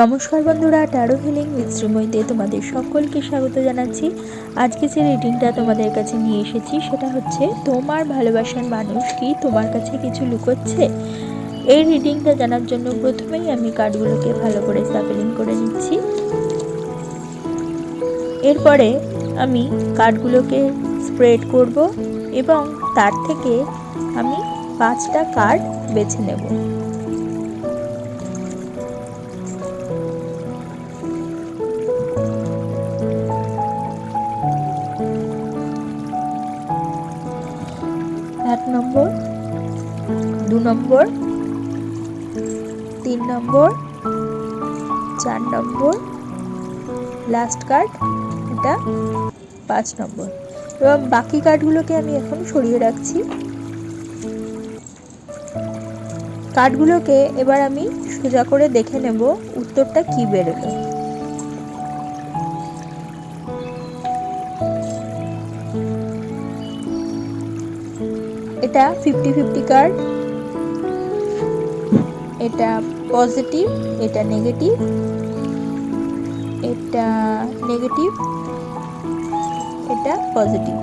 নমস্কার বন্ধুরা taro healing with শ্রীময়ীতে তোমাদের সকলকে স্বাগত জানাচ্ছি। আজকে যে রিডিংটা তোমাদের কাছে নিয়ে এসেছি, সেটা হচ্ছে, তোমার ভালোবাসার মানুষ কি তোমার কাছে কিছু লুকোচ্ছে? এই রিডিংটা জানার জন্য প্রথমেই আমি কার্ডগুলোকে ভালো করে সাপেলিং করে নিচ্ছি। এরপরে আমি কার্ডগুলোকে স্প্রেড করব এবং তার থেকে আমি পাঁচটা কার্ড বেছে নেব। নম্বর, দু নম্বর, তিন নম্বর, চার নম্বর লাস্ট কার্ড এটা পাঁচ নম্বর। এবং বাকি কার্ডগুলোকে আমি এখন সরিয়ে রাখছি। কার্ডগুলোকে এবার আমি সোজা করে দেখে নেব উত্তরটা কী বেরোলো। এটা ফিফটি ফিফটি কার্ড এটা পজিটিভ এটা নেগেটিভ এটা নেগেটিভ এটা পজিটিভ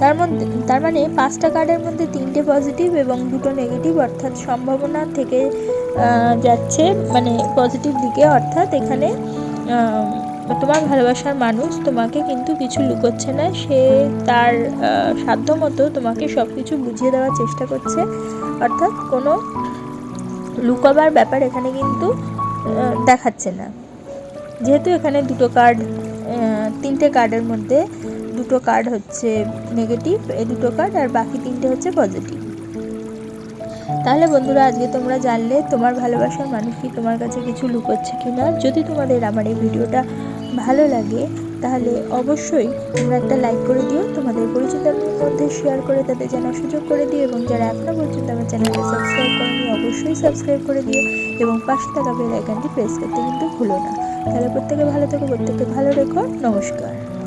তার মধ্যে, তার মানে পাঁচটা কার্ডের মধ্যে তিনটে পজিটিভ এবং দুটো নেগেটিভ অর্থাৎ সম্ভাবনা থেকে যাচ্ছে মানে পজিটিভ দিকে, অর্থাৎ এখানে তোমার ভালোবাসার মানুষ তোমাকে কিন্তু কিছু লুকোচ্ছে না, সে তার সাধ্য মতো তোমাকে সব কিছু বুঝিয়ে দেওয়ার চেষ্টা করছে। অর্থাৎ কোনো লুকোবার ব্যাপার এখানে কিন্তু দেখাচ্ছে না। যেহেতু এখানে দুটো কার্ড তিনটে কার্ডের মধ্যে দুটো কার্ড হচ্ছে নেগেটিভ এই দুটো কার্ড আর বাকি তিনটে হচ্ছে পজিটিভ তাহলে বন্ধুরা, আজকে তোমরা জানলে তোমার ভালোবাসার মানুষ কি তোমার কাছে কিছু লুকোচ্ছে কি না যদি তোমাদের আমার এই ভিডিওটা ভালো লাগে, তাহলে অবশ্যই তোমরা একটা লাইক করে দিও। তোমাদের পরিচিতদের মধ্যে শেয়ার করে তাদের যেন সুযোগ করে দিও এবং যারা এখনও পর্যন্ত আমার চ্যানেলকে সাবস্ক্রাইব করেনি, অবশ্যই সাবস্ক্রাইব করে দিও এবং পাশে থাকা বেল আইকনটি প্রেস করতে কিন্তু ভুলো না। তাহলে প্রত্যেকে ভালো থেকো প্রত্যেকে ভালো রেখো। নমস্কার।